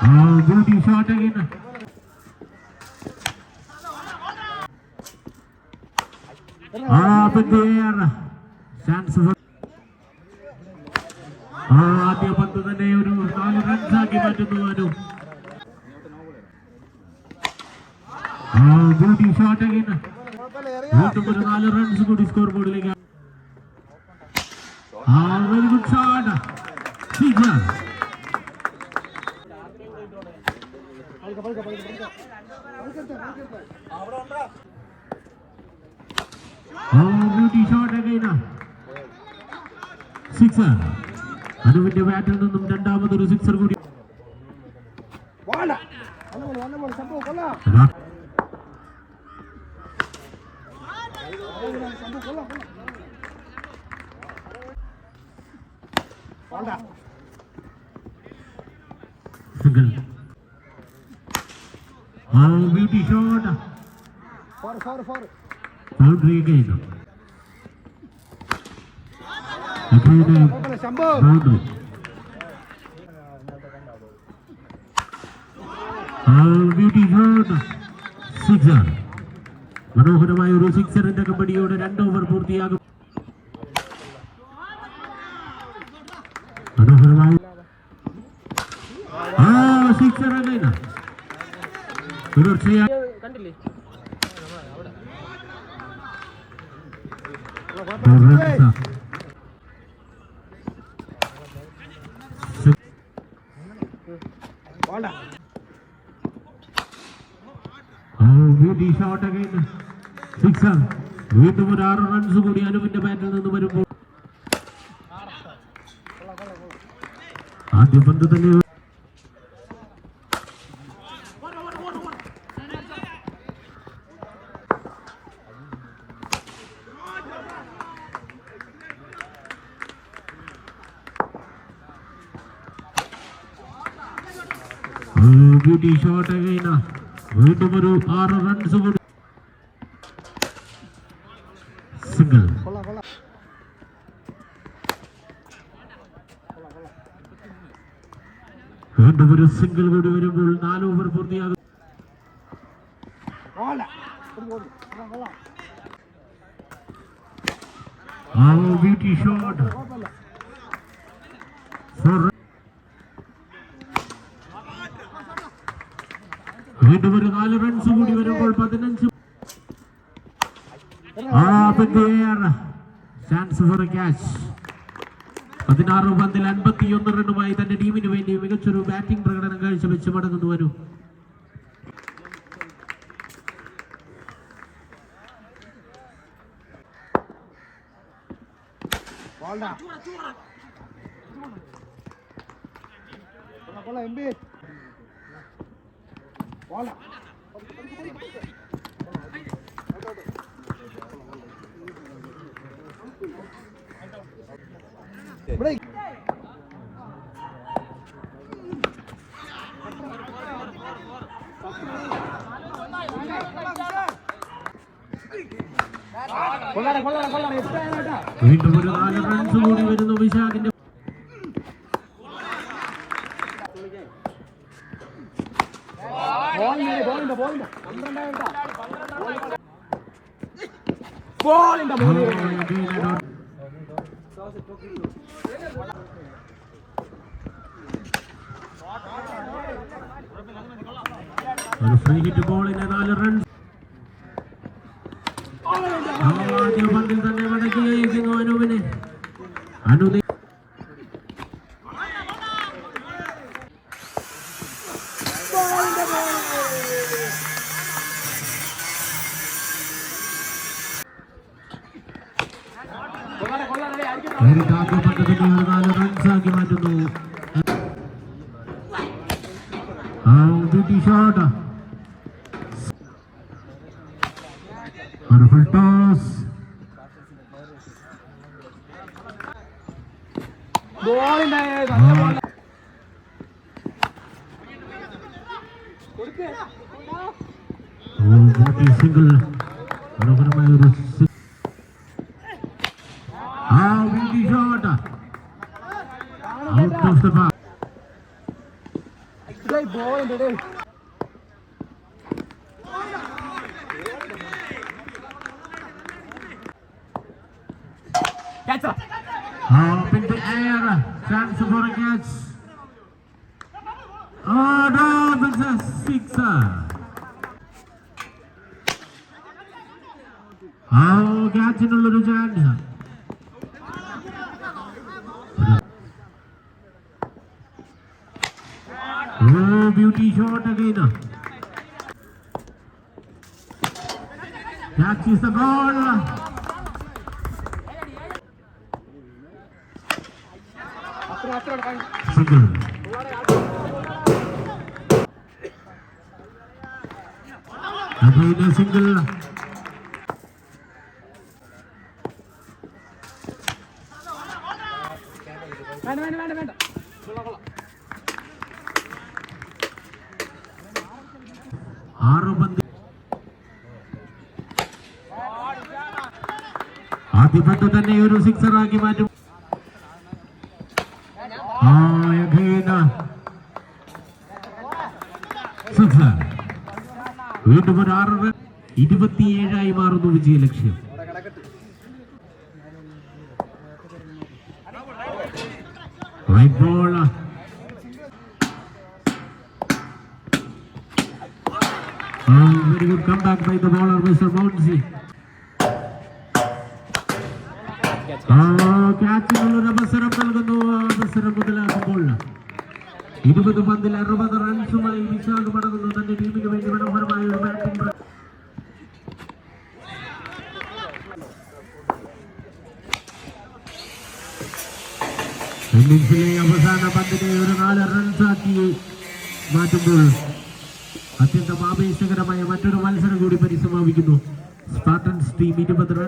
Oh, beauty shot again. Ah, but there. Chance for ആ ആദ്യ പന്ത് തന്നെ ഒരു നാല് റൺസ് ആക്കി മാറ്റുന്നു അനു ആ ബ്യൂട്ടി ഷോട്ട് അഗൈൻ വീണ്ടും നാല് റൺസ് കൂടി സ്കോർ ബോർഡിലേക്ക് വെരി ഗുഡ് ഷോട്ട് സിക്സർ ആ ബ്യൂട്ടി ഷോട്ട് അഗൈൻ സിക്സർ അനുവിന്റെ ബാറ്റിൽ നിന്നും രണ്ടാമതൊരു സിക്സർ കൂടി. അതാ. സിംഗിൾ ആ beauty shot boundary again again boundary ആ ബ്യൂട്ടി ഷോട്ട് സിക്സർ മനോഹരമായ ഒരു സിക്സറിന്റെ കബഡിയോടെ രണ്ട് ഓവർ പൂർത്തിയാകും മനോഹരമായ ആ സിക്സർ again. Sixer. വീണ്ടും ഒരു ആറ് റൺസ് കൂടി അനുവിന്റെ ബാറ്റിൽ നിന്ന് വരുമ്പോൾ ആദ്യ പന്ത് തന്നെ ബ്യൂട്ടി ഷോട്ട് അഗൈന വീണ്ടും ഒരു ആറ് റൺസ് കൂടി. സിംഗിൾ വീണ്ടും ഒരു സിംഗിൾ കൂടി വരുമ്പോൾ നാല് ഓവർ പൂർത്തിയാകും. ബ്യൂട്ടി ഷോട്ട് ഫോർ വീണ്ടും ഒരു നാല് റൺസ് കൂടി വരുമ്പോൾ പതിനഞ്ച് ക്യാച്ച് പതിനാറ് പന്തിൽ അൻപത്തിയൊന്ന് റണ്ണുമായി തന്റെ ടീമിന് വേണ്ടി മികച്ചൊരു ബാറ്റിംഗ് പ്രകടനം കാഴ്ചവെച്ച് മടങ്ങുന്നു വരും. വരൂ വീണ്ടും ഒരു നാല് റൺസ് കൂടി വരുന്നു വിശാഖിന്റെ ഒരു ഫ്രീ ഹിറ്റ് ബോളിന് നാല് റൺസ് തന്നെ ഒരു നാല് റൺസ് ആക്കി മാറ്റുന്നു ഒരു ഫുൾ ടോസ് സിംഗിൾ മനോഹരമായ ഒരു Oh, windy shot. Out of the back. Play ball in the day. Catcher. up. Up in the air. Chance for a catch. Oh, no, it's a sixer. Oh, catch in the little chance. Beauty shot again. Catch is the goal. Single. Again a single. ആറ് പന്ത് ആദ്യ പന്ത് തന്നെ ഒരു sixer ആക്കി മാറ്റും. again വീണ്ടും ഒരു ആറ് റൺ ഇരുപത്തിയേഴായി മാറുന്നു വിജയലക്ഷ്യം right ball Oh, very good comeback by the bowler, Mr. Mounsey. ക്യാച്ചിനുള്ളൊരു അവസരം നൽകുന്നു അവസരം മുതലാക്കുമ്പോൾ ഇരുപത് പന്തിൽ അറുപത് റൺസുമായി വിശാഖ് മടങ്ങുന്നു തന്റെ ടീമിന് വേണ്ടി മനോഹരമായ ഒരു ബാറ്റിംഗ് ഇന്നിംഗ്സിലെ അവസാന പന്തിനെ ഒരു നാല് റൺസാക്കി മാറ്റുമ്പോൾ അത്യന്തം ആവേശകരമായ മറ്റൊരു മത്സരം കൂടി പരിസമാപിക്കുന്നു. സ്പാർട്ടൻസ് ടീം ഇരുപത്